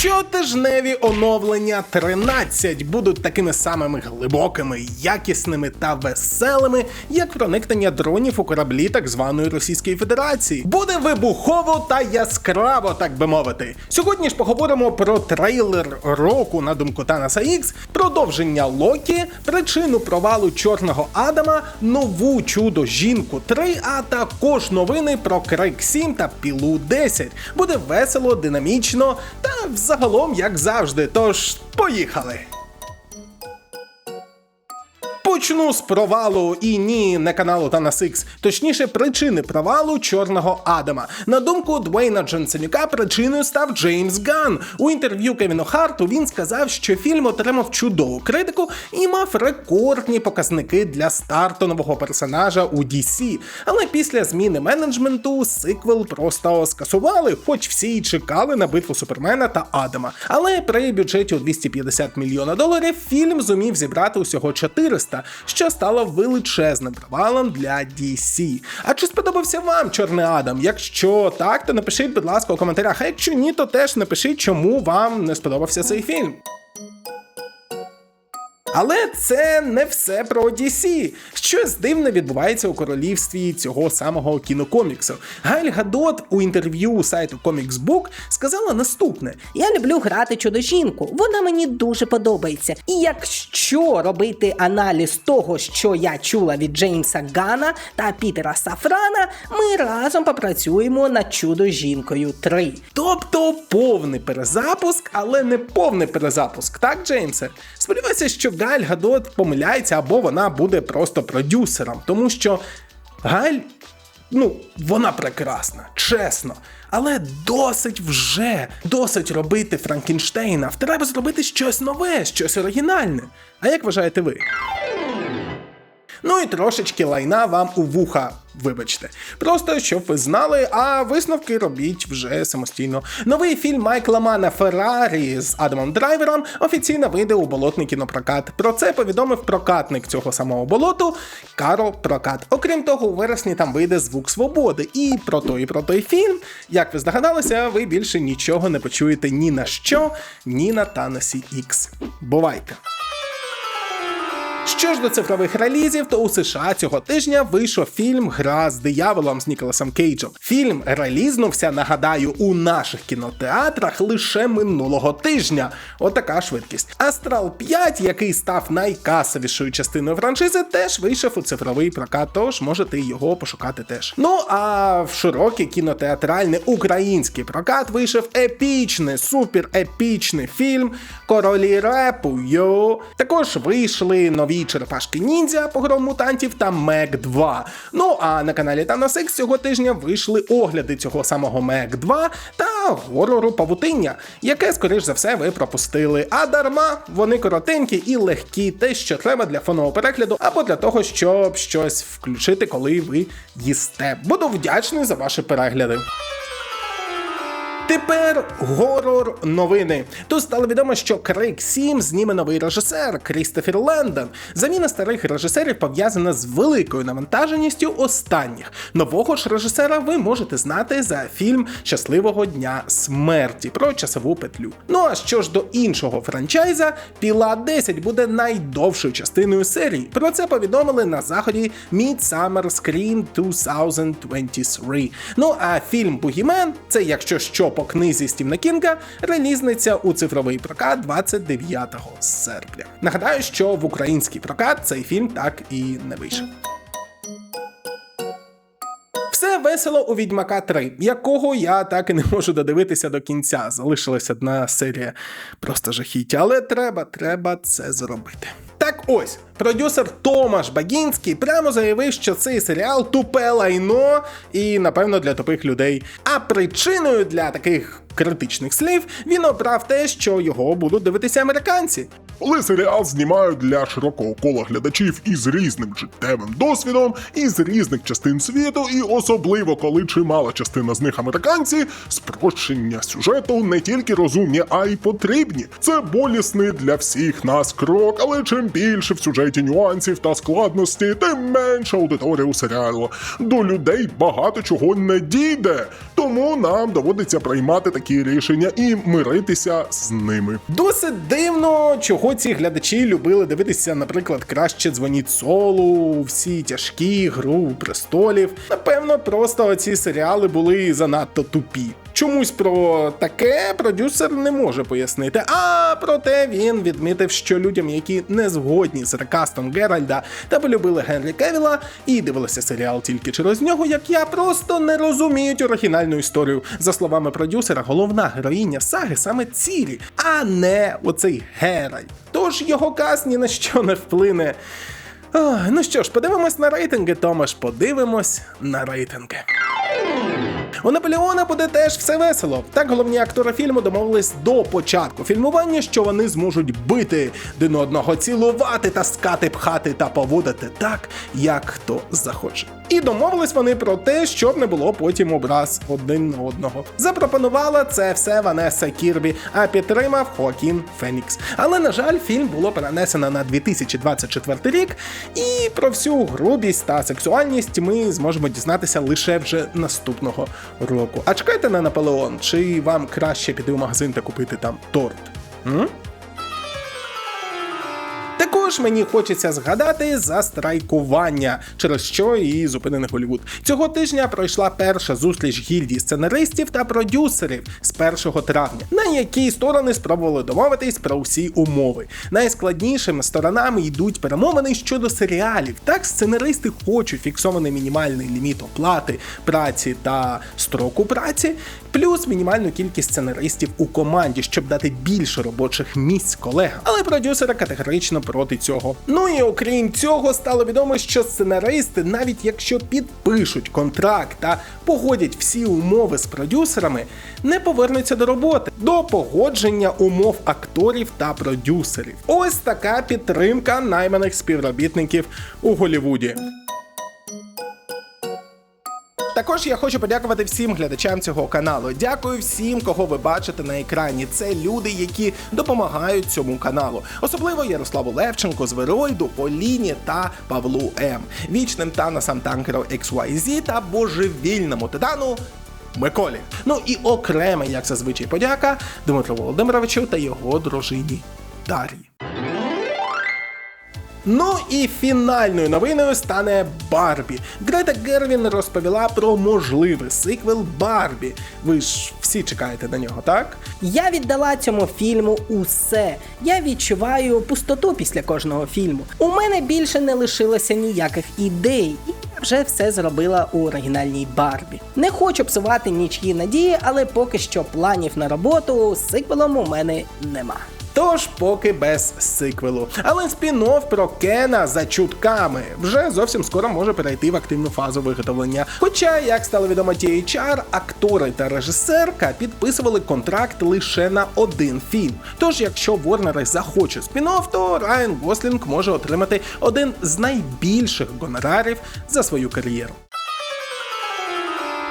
Щотижневі оновлення 13 будуть такими самими глибокими, якісними та веселими, як проникнення дронів у кораблі так званої Російської Федерації. Буде вибухово та яскраво, так би мовити. Сьогодні ж поговоримо про трейлер року на думку Танаса Ікс, продовження Локі, причину провалу Чорного Адама, нову чудо жінку 3, а також новини про Крик 7 та Пілу 10. Буде весело, динамічно та взагалом, як завжди. Тож, поїхали! Почну з провалу і ні, не каналу Танас Ікс, точніше, причини провалу Чорного Адама. На думку Двейна Дженсенюка, причиною став Джеймс Ган. У інтерв'ю Кевіну Харту він сказав, що фільм отримав чудову критику і мав рекордні показники для старту нового персонажа у DC. Але після зміни менеджменту сиквел просто скасували, хоч всі й чекали на битву Супермена та Адама. Але при бюджеті у 250 мільйона доларів фільм зумів зібрати усього 400, що стало величезним провалом для DC. А чи сподобався вам Чорний Адам? Якщо так, то напишіть, будь ласка, у коментарях. А якщо ні, то теж напишіть, чому вам не сподобався цей фільм. Але це не все про DC. Щось дивне відбувається у королівстві цього самого кінокоміксу. Галь Гадот у інтерв'ю сайту Comics Book сказала наступне: Я люблю грати чудо-жінку. Вона мені дуже подобається. І якщо робити аналіз того, що я чула від Джеймса Гана та Пітера Сафрана, ми разом попрацюємо над чудо-жінкою 3. Тобто повний перезапуск, але не повний перезапуск, так, Джеймсе? Сподіваюся, що Галь Гадот помиляється або вона буде просто продюсером, тому що Галь, ну, вона прекрасна, чесно. Але досить вже, досить робити Франкенштейна. Треба зробити щось нове, щось оригінальне. А як вважаєте ви? Ну і трошечки лайна вам у вуха. Вибачте, просто щоб ви знали, а висновки робіть вже самостійно. Новий фільм Майкла Мана Феррарі з Адамом Драйвером офіційно вийде у болотний кінопрокат. Про це повідомив прокатник цього самого болоту Каро Прокат. Окрім того, у вересні там вийде звук свободи. І про той, і про той фільм, як ви здогадалися, ви більше нічого не почуєте ні на що, ні на Таносі X. Бувайте! Що ж до цифрових релізів, то у США цього тижня вийшов фільм Гра з дияволом з Ніколасом Кейджем. Фільм релізнувся, нагадаю, у наших кінотеатрах лише минулого тижня. Отака швидкість. Астрал 5, який став найкасовішою частиною франшизи, теж вийшов у цифровий прокат, тож можете його пошукати теж. Ну а в широкий кінотеатральний український прокат вийшов епічний, супер епічний фільм Королі репу. Йо. Також вийшли нові черепашки ніндзя, погром мутантів та Мек 2. Ну а на каналі Таносик цього тижня вийшли огляди цього самого Мек 2 та горору Павутиння, яке, скоріш за все, ви пропустили. А дарма вони коротенькі і легкі, те, що треба для фонового перегляду, або для того, щоб щось включити, коли ви їсте. Буду вдячний за ваші перегляди. Тепер горор новини. Тут стало відомо, що Крик 7 зніме новий режисер Крістофер Лендон. Заміна старих режисерів пов'язана з великою навантаженістю останніх. Нового ж режисера ви можете знати за фільм Щасливого дня смерті про часову петлю. Ну а що ж до іншого франчайза, Піла 10 буде найдовшою частиною серії. Про це повідомили на заході Midsummer Scream 2023. Ну а фільм Бугімен це якщо що по книзі Стівна Кінга релізниться у цифровий прокат 29 серпня. Нагадаю, що в український прокат цей фільм так і не вийшов. Все весело у Відьмака 3, якого я так і не можу додивитися до кінця. Залишилася одна серія просто жахіття, але треба, треба це зробити. Так ось, продюсер Томаш Багінський прямо заявив, що цей серіал тупе лайно і, напевно, для тупих людей. А причиною для таких критичних слів він обрав те, що його будуть дивитися американці. Коли серіал знімають для широкого кола глядачів із різним життєвим досвідом, із різних частин світу, і особливо коли чимала частина з них американці, спрощення сюжету не тільки розумні, а й потрібні. Це болісний для всіх нас крок, але чим більше в сюжеті нюансів та складності, тим менша аудиторія у серіалу. До людей багато чого не дійде, тому нам доводиться приймати такі рішення і миритися з ними. Досить дивно, чого ці глядачі любили дивитися, наприклад, краще дзвоніть солу, всі тяжкі, гру престолів. Напевно, просто ці серіали були занадто тупі. Чомусь про таке продюсер не може пояснити. А проте він відмітив, що людям, які не згодні з рекастом Геральда та полюбили Генрі Кевіла і дивилися серіал тільки через нього, як я, просто не розуміють оригінальну історію. За словами продюсера, головна героїня саги саме Цірі, а не оцей Геральт. Тож його каз ні на що не вплине. Ох, ну що ж, подивимось на рейтинги, Томаш, подивимось на рейтинги. У Наполеона буде теж все весело. Так головні актори фільму домовились до початку фільмування, що вони зможуть бити один одного, цілувати, таскати, пхати та поводити так, як хто захоче. І домовились вони про те, щоб не було потім образ один на одного. Запропонувала це все Ванеса Кірбі, а підтримав Хоакін Фенікс. Але на жаль, фільм було перенесено на 2024 рік, і про всю грубість та сексуальність ми зможемо дізнатися лише вже наступного року. А чекайте на Наполеон, чи вам краще піти в магазин та купити там торт? М? Також мені хочеться згадати за страйкування, через що і зупинений Голлівуд. Цього тижня пройшла перша зустріч гільдії сценаристів та продюсерів з 1 травня, на якій сторони спробували домовитись про всі умови. Найскладнішими сторонами йдуть перемовини щодо серіалів. Так, сценаристи хочуть фіксований мінімальний ліміт оплати праці та строку праці, плюс мінімальну кількість сценаристів у команді, щоб дати більше робочих місць колегам. Але продюсери категорично проти цього. Ну і окрім цього, стало відомо, що сценаристи, навіть якщо підпишуть контракт та погодять всі умови з продюсерами, не повернуться до роботи до погодження умов акторів та продюсерів. Ось така підтримка найманих співробітників у Голлівуді. Також я хочу подякувати всім глядачам цього каналу. Дякую всім, кого ви бачите на екрані. Це люди, які допомагають цьому каналу. Особливо Ярославу Левченко, Звероїду, Поліні та Павлу М. Вічним Танасам Танкеру XYZ та божевільному титану. Миколі. Ну і окрема, як зазвичай, подяка Дмитру Володимировичу та його дружині Дар'ї. Ну і фінальною новиною стане Барбі. Грета Гервін розповіла про можливий сиквел Барбі. Ви ж всі чекаєте на нього, так? Я віддала цьому фільму усе. Я відчуваю пустоту після кожного фільму. У мене більше не лишилося ніяких ідей. Вже все зробила у оригінальній Барбі. Не хочу псувати нічиї надії, але поки що планів на роботу з сиквелом у мене нема. Тож поки без сиквелу. Але спін-офф про Кена за чутками вже зовсім скоро може перейти в активну фазу виготовлення. Хоча, як стало відомо THR, актори та режисерка підписували контракт лише на один фільм. Тож, якщо Ворнери захочуть спін-офф, то Райан Гослінг може отримати один з найбільших гонорарів за свою кар'єру.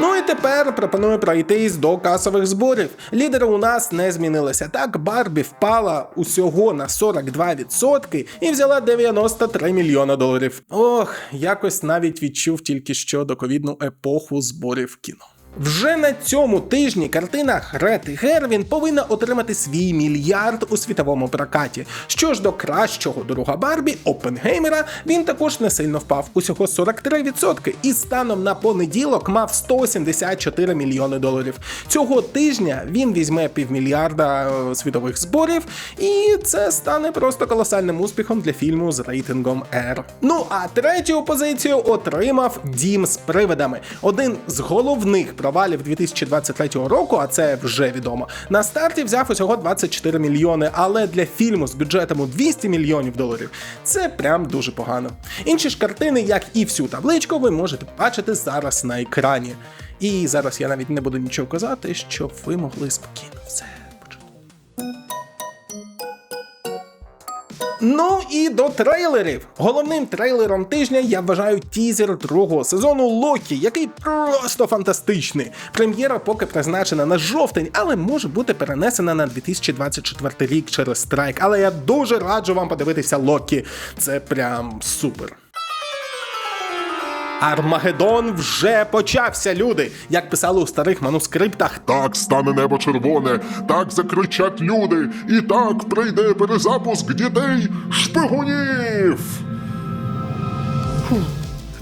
Ну і тепер пропоную пройтись до касових зборів. Лідери у нас не змінилися. Так, Барбі впала усього на 42% і взяла 93 мільйона доларів. Ох, якось навіть відчув тільки що доковідну епоху зборів кіно. Вже на цьому тижні картина Грети Гервін повинна отримати свій мільярд у світовому прокаті. Що ж до кращого друга Барбі Опенгеймера, він також не сильно впав, усього 43%, і станом на понеділок мав 174 мільйони доларів. Цього тижня він візьме півмільярда е, світових зборів, і це стане просто колосальним успіхом для фільму з рейтингом R. Ну а третю позицію отримав Дім з привидами, один з головних провалів 2023 року, а це вже відомо. На старті взяв усього 24 мільйони, але для фільму з бюджетом у 200 мільйонів доларів це прям дуже погано. Інші ж картини, як і всю табличку, ви можете бачити зараз на екрані. І зараз я навіть не буду нічого казати, щоб ви могли спокійно все Ну і до трейлерів. Головним трейлером тижня я вважаю тізер другого сезону Локі, який просто фантастичний. Прем'єра поки призначена на жовтень, але може бути перенесена на 2024 рік через страйк. Але я дуже раджу вам подивитися Локі. Це прям супер. Армагеддон вже почався, люди. Як писали у старих манускриптах, Так стане небо червоне, так закричать люди, і так прийде перезапуск дітей шпигунів.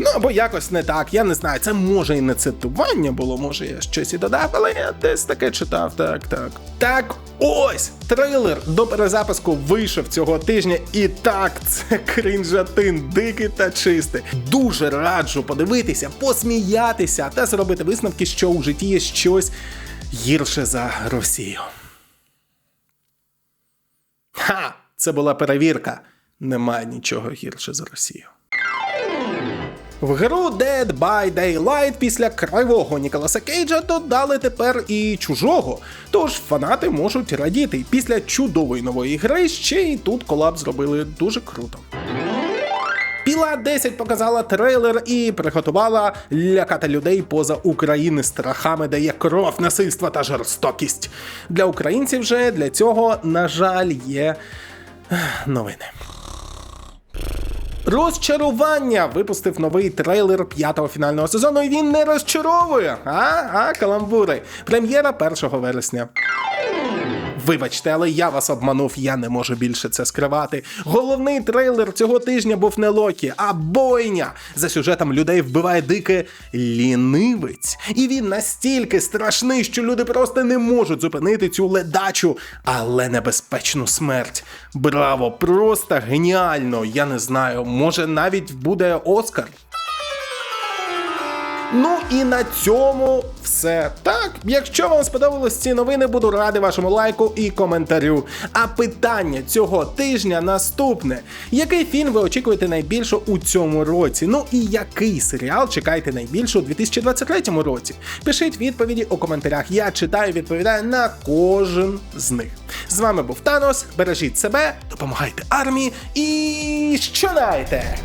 Ну або якось не так, я не знаю. Це може і не цитування було, може я щось і додав, але я десь таке читав. Так, так. Так, ось трейлер до перезапуску вийшов цього тижня, і так, це крінжатин, дикий та чистий. Дуже раджу подивитися, посміятися та зробити висновки, що у житті є щось гірше за Росію. Ха! Це була перевірка. Немає нічого гірше за Росію. В гру Dead by Daylight після кривого Ніколаса Кейджа додали тепер і чужого. Тож фанати можуть радіти. Після чудової нової гри ще й тут колаб зробили дуже круто. Піла 10 показала трейлер і приготувала лякати людей поза України страхами, де є кров, насильство та жорстокість. Для українців же для цього, на жаль, є новини. Розчарування випустив новий трейлер п'ятого фінального сезону, і він не розчаровує. А, а, каламбури. Прем'єра 1 вересня. Вибачте, але я вас обманув, я не можу більше це скривати. Головний трейлер цього тижня був не Локі, а бойня. За сюжетом людей вбиває дике лінивець. І він настільки страшний, що люди просто не можуть зупинити цю ледачу, але небезпечну смерть. Браво! Просто геніально! Я не знаю, може навіть буде Оскар. Ну і на цьому все. Так, якщо вам сподобались ці новини, буду радий вашому лайку і коментарю. А питання цього тижня наступне: який фільм ви очікуєте найбільше у цьому році? Ну і який серіал чекаєте найбільше у 2023 році? Пишіть відповіді у коментарях. Я читаю, відповідаю на кожен з них. З вами був Танос. Бережіть себе, допомагайте армії і що знаєте?